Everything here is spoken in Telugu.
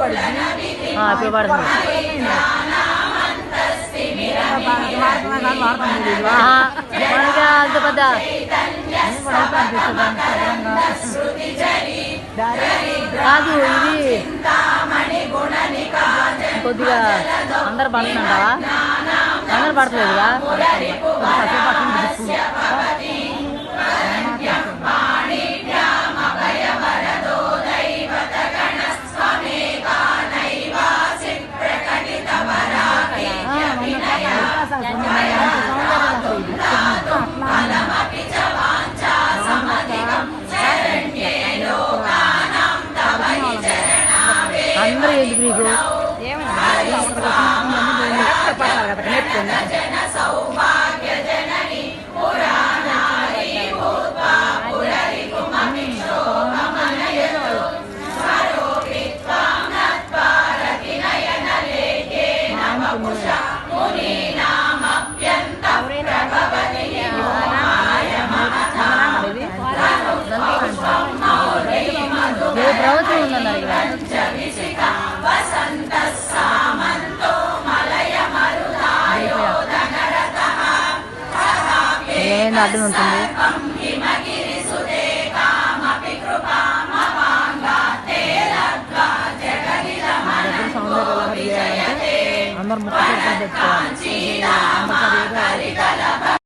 ఇప్పుడు పడుతుంది మనకి అంత పెద్ద. కాదు ఇది కొద్దిగా అందరు పడుతుందంటావా అందరు పడతలేదుగా అందరూ ఎందుకు నీకు? పట్టాలి కదా నేర్చుకోండి ఏంది అడ్డం ఉంటుంది. దగ్గర అందరు ముక్క పెట్టుకోవాలి.